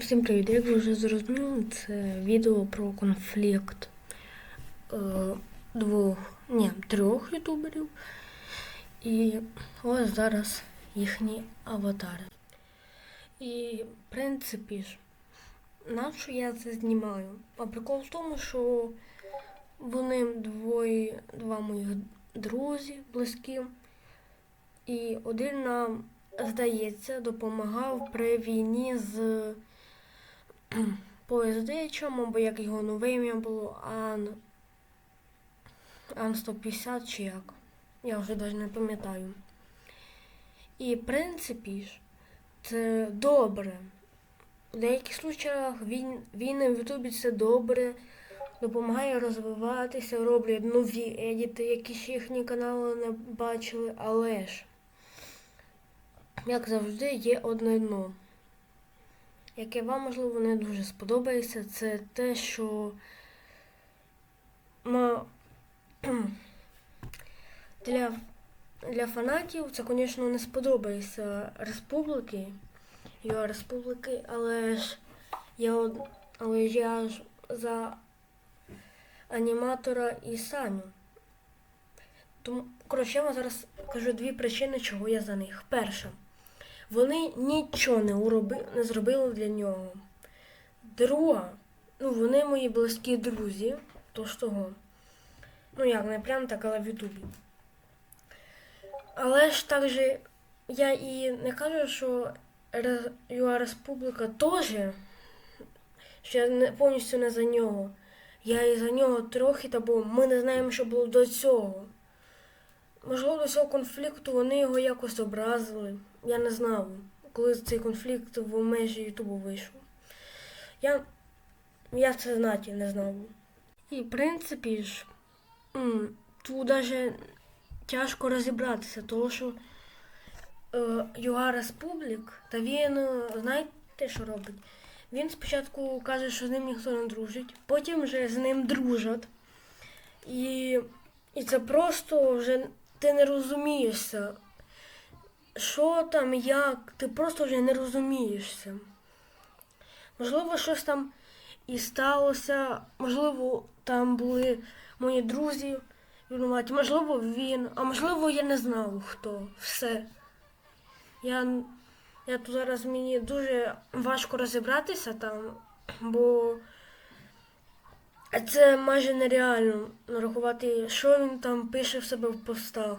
Всім привіт! Як ви вже зрозуміли, це відео про конфлікт е, двох, ні, трьох ютуберів. І ось зараз їхні аватари. І в принципі ж, на що я це знімаю? А прикол в тому, що вони двоє, два моїх друзі близькі. І один нам, здається, допомагав при війні з поїздичем, або як його нове ім'я було, Ан. Ан 150 чи як. Я вже навіть не пам'ятаю. І в принципі ж, це добре. У деяких случаях він, війни в Ютубі це добре, допомагає розвиватися, роблять нові едіти, які ще їхні канали не бачили, але ж, як завжди, є одне дно яке вам, можливо, не дуже сподобається, це те, що для, для фанатів це, звісно, не сподобається республіки, його республіки, але ж я, але я ж за аніматора і Саню. Тому, коротше, я вам зараз кажу дві причини, чого я за них. Перша. Вони нічого не, уроби, не зробили для нього. Друга, ну вони мої близькі друзі, то ж того. Ну як, не прям так, але в Ютубі. Але ж так же я і не кажу, що Юа Республіка теж, що я не, повністю не за нього. Я і за нього трохи, бо ми не знаємо, що було до цього. Можливо, до цього конфлікту вони його якось образили. Я не знав, коли цей конфлікт в межі Ютубу вийшов. Я, я це знати не знав. І в принципі ж, тут навіть тяжко розібратися, тому що е, Республік, та він, е, знаєте, що робить? Він спочатку каже, що з ним ніхто не дружить, потім вже з ним дружать. І, і це просто вже ти не розумієшся, що там, як, ти просто вже не розумієшся. Можливо, щось там і сталося, можливо, там були мої друзі винуваті, можливо, він, а можливо, я не знав хто. Все. Я, я тут зараз мені дуже важко розібратися там, бо це майже нереально нарахувати, що він там пише в себе в постах.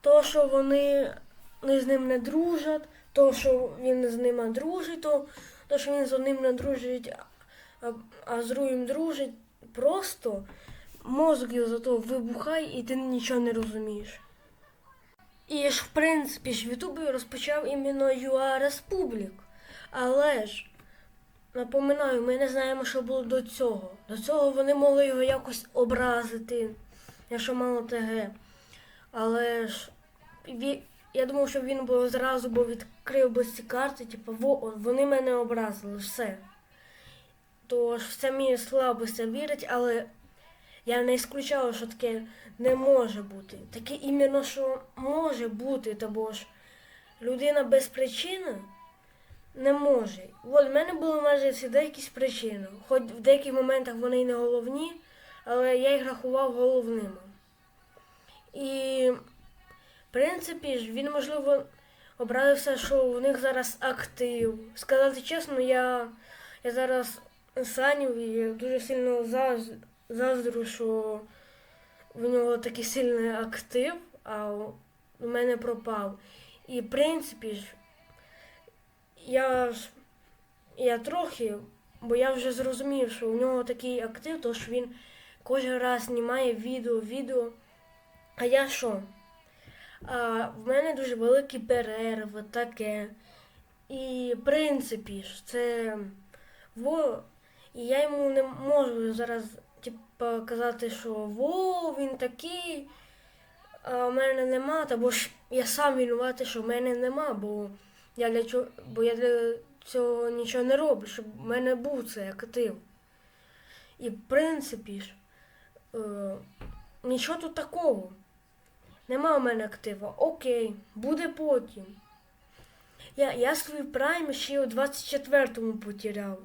То, що вони з ним не дружать, то, що він з ними дружить, то, то що він з одним не дружить, а, а з другим дружить, просто мозок його зато вибухає і ти нічого не розумієш. І ж, в принципі, ж в Ютубі розпочав іменно ЮА Республік. Але ж, напоминаю, ми не знаємо, що було до цього. До цього вони могли його якось образити, якщо мало ТГ. Але ж я думав, що він би зразу б відкрив би ці карти, типу, во, вони мене образили, все. Тож все мені слабося вірить, але я не ісключала, що таке не може бути. Таке іменно, що може бути, тому ж людина без причини не може. От в мене були майже завжди якісь причини. Хоч в деяких моментах вони й не головні, але я їх рахував головними. І, в принципі, ж він, можливо, образився, що у них зараз актив. Сказати чесно, я, я зараз Саню і дуже сильно заз, заздрю, що в нього такий сильний актив, а у мене пропав. І, в принципі, ж, я я трохи, бо я вже зрозумів, що у нього такий актив, то що він кожен раз знімає відео, відео. А я що? А, в мене дуже великі перерви, таке. І в принципі ж, це во. І я йому не можу зараз типа, казати, що во, він такий, а в мене нема, та ж я сам винуватий, що в мене нема, бо я для чого, бо я для цього нічого не роблю, щоб в мене був цей актив. І в принципі ж, е, нічого тут такого. Нема у мене актива. Окей, буде потім. Я, я свій прайм ще у 24-му потеряв.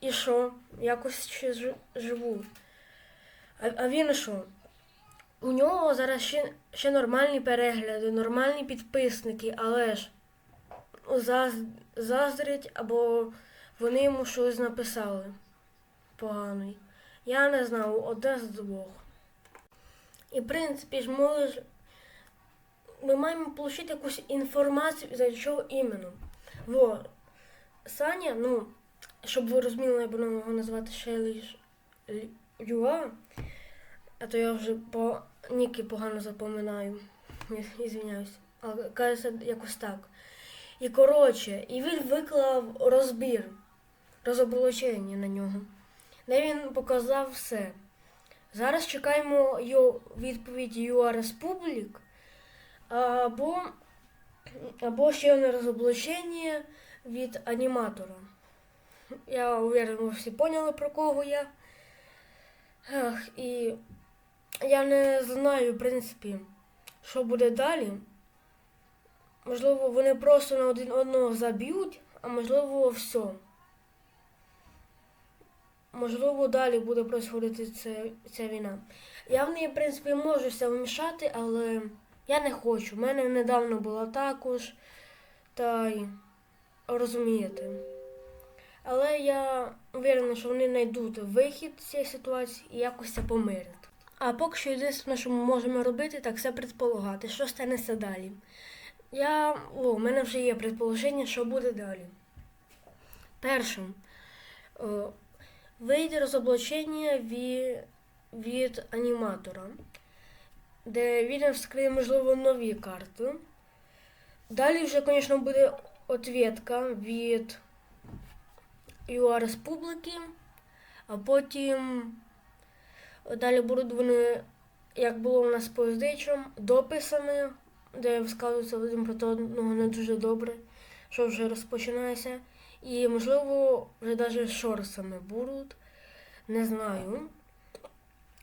І що? Якось ще жи- живу. А, а він що? У нього зараз ще, ще нормальні перегляди, нормальні підписники, але ж заздрять або вони йому щось написали поганий. Я не знав, одне з двох. І в принципі ж ми, ми маємо отримати якусь інформацію, за що іменно. Во, Саня, ну, щоб ви розуміли, я буду його назвати Шеліш Юа, а то я вже по ніки погано запоминаю. Ізвиняюсь. Але кажеться якось так. І коротше, і він виклав розбір, розоблачення на нього, де він показав все. Зараз чекаємо його відповідь UA Республік або, або ще одне розоблачення від аніматора. Я уверен, ви всі поняли, про кого я. Ех, і я не знаю, в принципі, що буде далі. Можливо, вони просто на один одного заб'ють, а можливо, все. Можливо, далі буде происходити це, ця війна. Я в неї, в принципі, можу все вмішати, але я не хочу. У мене недавно було також. Та й розумієте. Але я впевнена, що вони знайдуть вихід з цієї ситуації і якось це помирять. А поки що єдине, що ми можемо робити, так це предполагати, що станеться далі. Я. О, у мене вже є предположення, що буде далі. Першим. е, Вийде розоблачення від, від аніматора, де він вскриє, можливо, нові карти. Далі вже, звісно, буде ответка від ЮА Республіки, а потім далі будуть вони, як було у нас по здичам, дописами, де вказується один проти одного не дуже добре, що вже розпочинається. І, можливо, вже навіть шорсами будуть. Не знаю.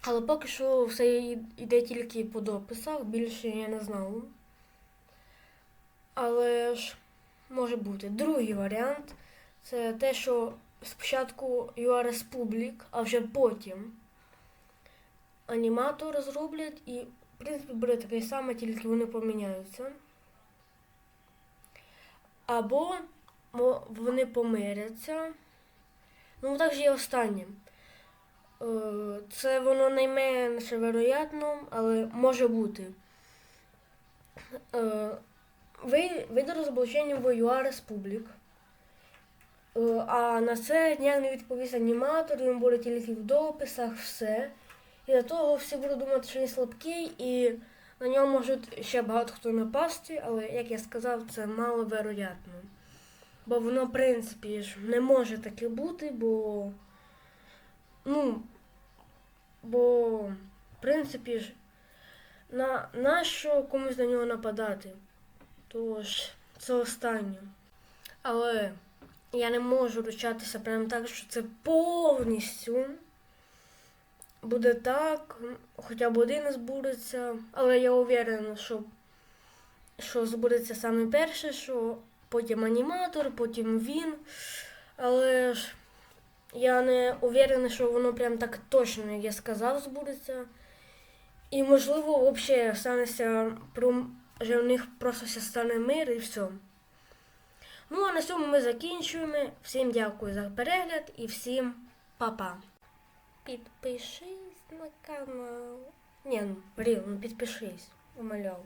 Але поки що все йде тільки по дописах, більше я не знаю. Але ж може бути. Другий варіант це те, що спочатку UA Республік, а вже потім аніматор зроблять і, принципі, буде таке саме, тільки вони поміняються. Або вони помиряться. Ну, так же і останнє. Е, Це воно найменше вероятно, але може бути. Е, Ви- Вийде розоблачення в ЮА Республік. А на це ніяк не відповість аніматор, він буде тільки в дописах, все. І до того всі будуть думати, що він слабкий, і на нього можуть ще багато хто напасти, але, як я сказав, це маловероятно. Бо воно, в принципі, ж не може таке бути, бо. Ну. Бо, в принципі ж, на, нащо комусь на нього нападати? Тож, це останнє. Але я не можу ручатися прямо так, що це повністю буде так, хоча б один збудеться, але я уверена, що, що збудеться саме перше, що потім аніматор, потім він. Але ж я не уверена, що воно прям так точно, як я сказав, збудеться. І можливо, взагалі станеться що в них просто все стане мир і все. Ну а на цьому ми закінчуємо. Всім дякую за перегляд і всім па-па. Підпишись на канал. Ні, ну, Ріл, ну підпишись, умоляв.